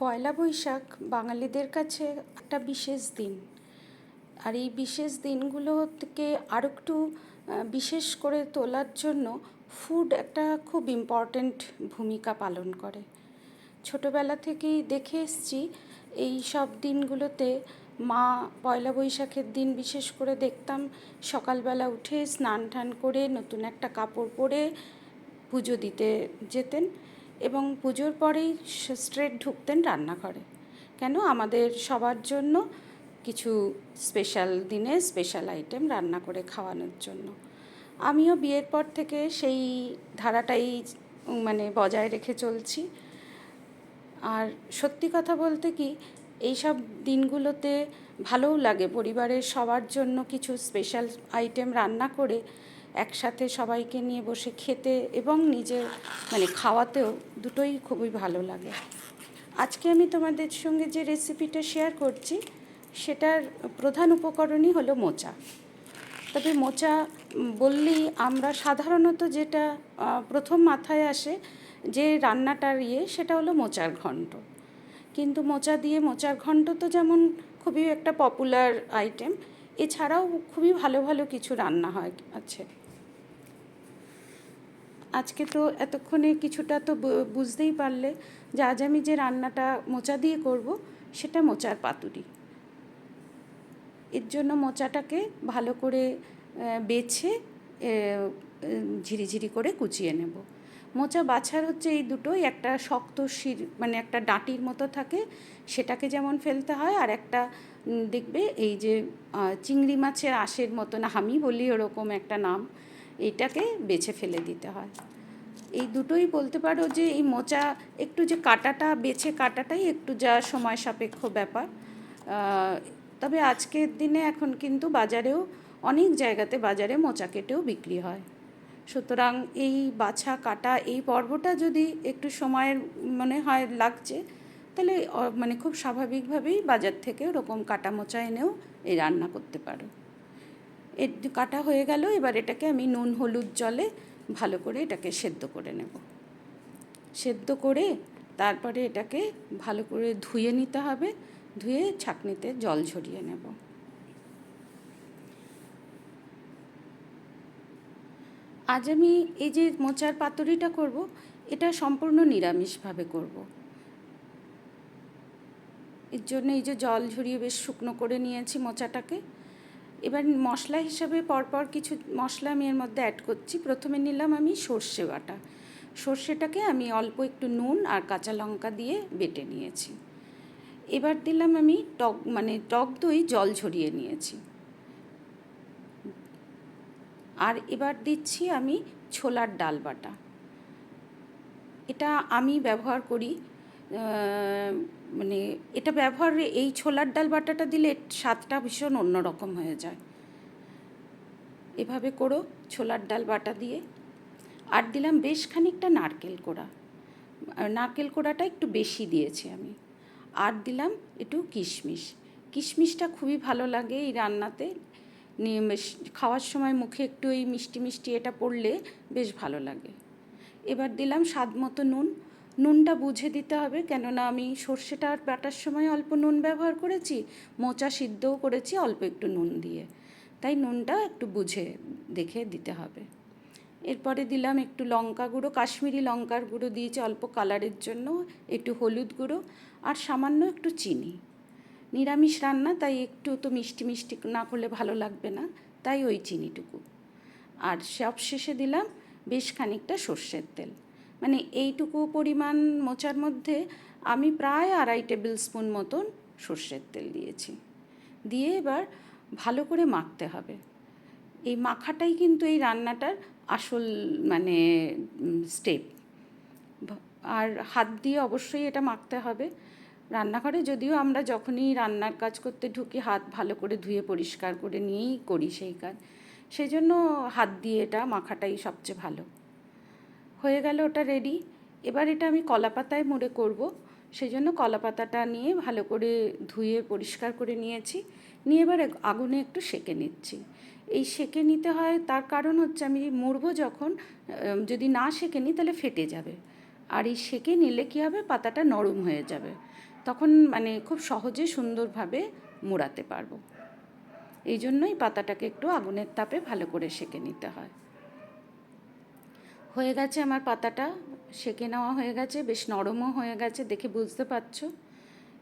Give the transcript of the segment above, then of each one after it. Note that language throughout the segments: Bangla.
পয়লা বৈশাখ বাঙালিদের কাছে একটা বিশেষ দিন। আর এই বিশেষ দিনগুলোকে আরও একটু বিশেষ করে তোলার জন্য ফুড একটা খুব ইম্পর্ট্যান্ট ভূমিকা পালন করে। ছোটোবেলা থেকেই দেখে এসছি, এই সব দিনগুলোতে মা পয়লা বৈশাখের দিন বিশেষ করে দেখতাম, সকালবেলা উঠে স্নান টান করে নতুন একটা কাপড় পরে পুজো দিতে যেতেন। এবং পুজোর পরেই স্ট্রেট ঢুকতেন রান্নাঘরে। কেন? আমাদের সবার জন্য কিছু স্পেশাল দিনে স্পেশাল আইটেম রান্না করে খাওয়ানোর জন্য। আমিও বিয়ের পর থেকে সেই ধারাটাই মানে বজায় রেখে চলছি। আর সত্যি কথা বলতে কি, এইসব দিনগুলোতে ভালোও লাগে পরিবারের সবার জন্য কিছু স্পেশাল আইটেম রান্না করে একসাথে সবাইকে নিয়ে বসে খেতে এবং নিজের মানে খাওয়াতেও দুটোই খুবই ভালো লাগে। আজকে আমি তোমাদের সঙ্গে যে রেসিপিটা শেয়ার করছি, সেটার প্রধান উপকরণই হলো মোচা। তবে মোচা বললেই আমরা সাধারণত যেটা প্রথম মাথায় আসে যে রান্নাটার ইয়ে সেটা হলো মোচার ঘন্ট কিন্তু মোচা দিয়ে, মোচার ঘন্ট তো যেমন খুবই একটা পপুলার আইটেম এছাড়াও খুবই ভালো ভালো কিছু রান্না হয়, আছে। আজকে তো এতক্ষণে কিছুটা তো বুঝতেই পারলে যে আজ আমি যে রান্নাটা মোচা দিয়ে করব, সেটা মোচার পাতুরি। এর জন্য মোচাটাকে ভালো করে বেছে ঝিরিঝিরি করে কুচিয়ে নেব। মোচা বাছার হচ্ছে এই দুটোই, একটা শক্ত শির মানে একটা ডাঁটির মতো থাকে, সেটাকে যেমন ফেলতে হয়, আর একটা দেখবে এই যে চিংড়ি মাছের আশের মতন আমি বলি ওরকম একটা নাম এইটাকে বেছে ফেলে দিতে হয়। এই দুটোই বলতে পারো যে এই মোচা একটু যে কাটাটা, বেছে কাটাটাই একটু যা সময় সাপেক্ষ ব্যাপার। তবে আজকের দিনে এখন কিন্তু বাজারেও অনেক জায়গাতে বাজারে মোচা কেটেও বিক্রি হয়। সুতরাং এই বাছা, কাটা, এই পর্বটা যদি একটু সময়ের মনে হয় লাগছে, তাহলে মানে খুব স্বাভাবিকভাবেই বাজার থেকে ওরকম কাটা মোচা এনেও এই রান্না করতে পারো। এর কাটা হয়ে গেল, এবার এটাকে আমি নুন, হলুদ জলে ভালো করে এটাকে সেদ্ধ করে নেব। সেদ্ধ করে তারপরে এটাকে ভালো করে ধুয়ে নিতে হবে, ধুয়ে ছাঁকনিতে জল ঝরিয়ে নেব। আজ আমি এই যে মোচার পাতুরিটা করব, এটা সম্পূর্ণ নিরামিষভাবে করব। এর জন্য এই যে জল ঝরিয়ে বেশ শুকনো করে নিয়েছি মোচাটাকে। এবার মশলা হিসাবে পরপর কিছু মশলা আমি এর মধ্যে অ্যাড করছি। প্রথমে নিলাম আমি সর্ষে বাটা। সর্ষেটাকে আমি অল্প একটু নুন আর কাঁচা লঙ্কা দিয়ে বেটে নিয়েছি। এবার দিলাম আমি টক মানে টক দই জল ঝরিয়ে নিয়েছি। আর এবার দিচ্ছি আমি ছোলার ডাল বাটা। এটা আমি ব্যবহার করি মানে এটা ব্যবহার এই ছোলার ডাল বাটাটা দিলে স্বাদটা ভীষণ অন্যরকম হয়ে যায়। এভাবে করো ছোলার ডাল বাটা দিয়ে। আর দিলাম বেশ খানিকটা নারকেল কোড়া। নারকেল কোড়াটা একটু বেশি দিয়েছি আমি। আর দিলাম একটু কিশমিশ। কিশমিশটা খুবই ভালো লাগে এই রান্নাতে। খাওয়ার সময় মুখে একটু ওই মিষ্টি মিষ্টি এটা পড়লে বেশ ভালো লাগে। এবার দিলাম স্বাদ মতো নুন। নুনটা বুঝে দিতে হবে, কেননা আমি সর্ষেটা আর বাটার সময় অল্প নুন ব্যবহার করেছি, মোচা সিদ্ধও করেছি অল্প একটু নুন দিয়ে। তাই নুনটা একটু বুঝে দেখে দিতে হবে। এরপরে দিলাম একটু লঙ্কা গুঁড়ো, কাশ্মীরি লঙ্কার গুঁড়ো দিয়েছি অল্প কালারের জন্য, একটু হলুদ গুঁড়ো আর সামান্য একটু চিনি। নিরামিষ রান্না, তাই একটু তো মিষ্টি মিষ্টি না করলে ভালো লাগবে না, তাই ওই চিনিটুকু। আর সব শেষে দিলাম বেশ খানিকটা সর্ষের তেল। মানে এইটুকু পরিমাণ মোচার মধ্যে আমি প্রায় আড়াই টেবিল স্পুন মতন সর্ষের তেল দিয়েছি। দিয়ে এবার ভালো করে মাখতে হবে। এই মাখাটাই কিন্তু এই রান্নাটার আসল মানে স্টেপ। আর হাত দিয়ে অবশ্যই এটা মাখতে হবে। রান্নাঘরে যদিও আমরা যখনই রান্নার কাজ করতে ঢুকি, হাত ভালো করে ধুয়ে পরিষ্কার করে নিয়েই করি সেই কাজ। সেই জন্য হাত দিয়ে এটা মাখাটাই সবচেয়ে ভালো। হয়ে গেল ওটা রেডি এবার এটা আমি কলা পাতায় মুড়ে করব। সেই জন্য কলা পাতাটা নিয়ে ভালো করে ধুয়ে পরিষ্কার করে নিয়েছি। নিয়ে এবার আগুনে একটু সেকে নিচ্ছি। এই সেকে নিতে হয়, তার কারণ হচ্ছে আমি মুড়বো যখন যদি না সেকে নিই তাহলে ফেটে যাবে। আর এই সেকে নিলে কী হবে? পাতাটা নরম হয়ে যাবে। তখন মানে খুব সহজে সুন্দরভাবে মোড়াতে পারব। এই জন্যই পাতাটাকে একটু আগুনের তাপে ভালো করে সেকে নিতে হয়। হয়ে গেছে আমার পাতাটা। সেকে নেওয়া হয়ে গেছে, বেশ নরমও হয়ে গেছে, দেখে বুঝতে পারছ।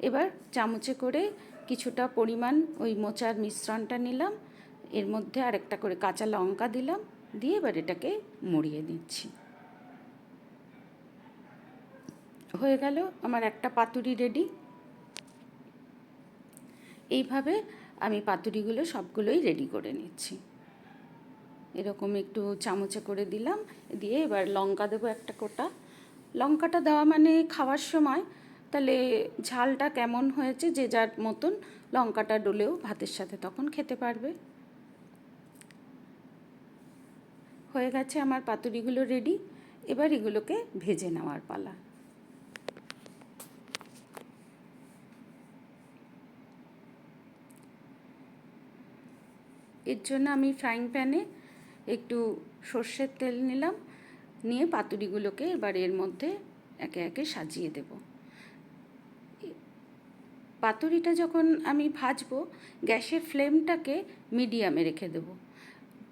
এবার চামচে করে কিছুটা পরিমাণ ওই মোচার মিশ্রণটা নিলাম। এর মধ্যে আরেকটা করে কাঁচা লঙ্কা দিলাম, দিয়ে এবার এটাকে মরিয়ে দিচ্ছি হয়ে গেল, আমার একটা পাতুরি রেডি এইভাবে আমি পাতুরিগুলো সবগুলোই রেডি করে নিচ্ছি। এরকম একটু চামচে করে দিলাম, দিয়ে এবার লঙ্কা দেবো একটা কোটা। লঙ্কাটা দেওয়া মানে খাওয়ার সময়, তাহলে ঝালটা কেমন হয়েছে যে যার মতন লঙ্কাটা ডলেও ভাতের সাথে তখন খেতে পারবে। হয়ে গেছে আমার পাতুরিগুলো রেডি এবার এগুলোকে ভেজে নেওয়ার পালা। এর জন্য আমি ফ্রাইং প্যানে একটু সর্ষের তেল নিলাম, নিয়ে পাতুরিগুলোকে এবার এর মধ্যে একে একে সাজিয়ে দেব। পাতুরিটা যখন আমি ভাজবো, গ্যাসের ফ্লেমটাকে মিডিয়ামে রেখে দেবো।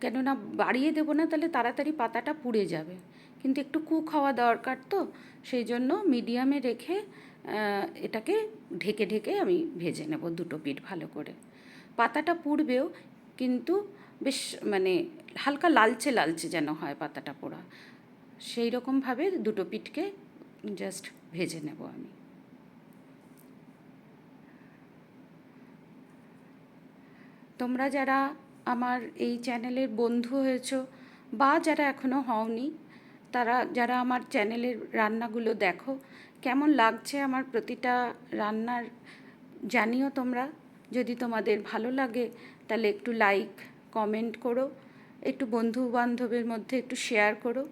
কেননা বাড়িয়ে দেবো না, তাহলে তাড়াতাড়ি পাতাটা পুড়ে যাবে। কিন্তু একটু কুক হওয়া দরকার তো, সেই জন্য মিডিয়ামে রেখে এটাকে ঢেকে ঢেকে আমি ভেজে নেব দুটো পিঠ ভালো করে। পাতাটা পুড়বেও, কিন্তু বেশ মানে হালকা লালচে লালচে যেন হয় পাতাটা পোড়া। সেই রকমভাবে দুটো পিঠকে জাস্ট ভেজে নেব আমি। তোমরা যারা আমার এই চ্যানেলের বন্ধু হয়েছো বা যারা এখনও হওনি, তারা যারা আমার চ্যানেলের রান্নাগুলো দেখো, কেমন লাগছে আমার প্রতিটা রান্নার জানিও তোমরা। যদি তোমাদের ভালো লাগে, তাহলে একটু লাইক কমেন্ট করো। একটু বন্ধু বান্ধবের মধ্যে একটু শেয়ার করো।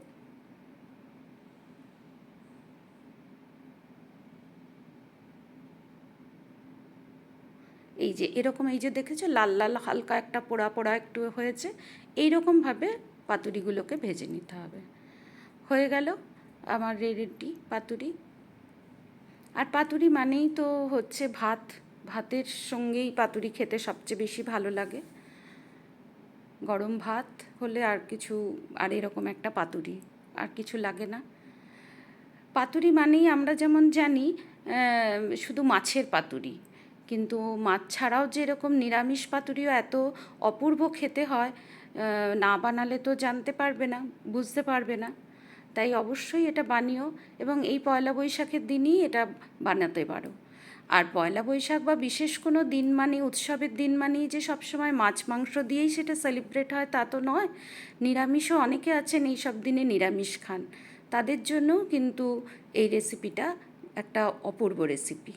এই যে, এরকম এই যে দেখেছ, লাল লাল হালকা একটা পোড়া পোড়া একটু হয়েছে এই রকমভাবে পাতুরিগুলোকে ভেজে নিতে হবে। হয়ে গেল আমার রেডি পাতুরি। আর পাতুরি মানেই তো হচ্ছে ভাত। ভাতের সঙ্গেই পাতুরি খেতে সবচেয়ে বেশি ভালো লাগে। গরম ভাত হলে আর কিছু, আর এরকম একটা পাতুরি, আর কিছু লাগে না। পাতুরি মানেই আমরা যেমন জানি শুধু মাছের পাতুরি। কিন্তু মাছ ছাড়াও যে এরকম নিরামিষ পাতুরিও এত অপূর্ব খেতে হয় না বানালে তো জানতে পারবে না, বুঝতে পারবে না। তাই অবশ্যই এটা বানিও এবং এই পয়লা বৈশাখের দিনই এটা বানাতে পারো। আর পয়লা বৈশাখ বা বিশেষ কোনো দিন মানে উৎসবের দিন মানেই যে সবসময় মাছ মাংস দিয়েই সেটা সেলিব্রেট হয়, তা তো নয়। নিরামিষও অনেকে আছেন এই সব দিনে নিরামিষ খান। তাদের জন্য কিন্তু এই রেসিপিটা একটা অপূর্ব রেসিপি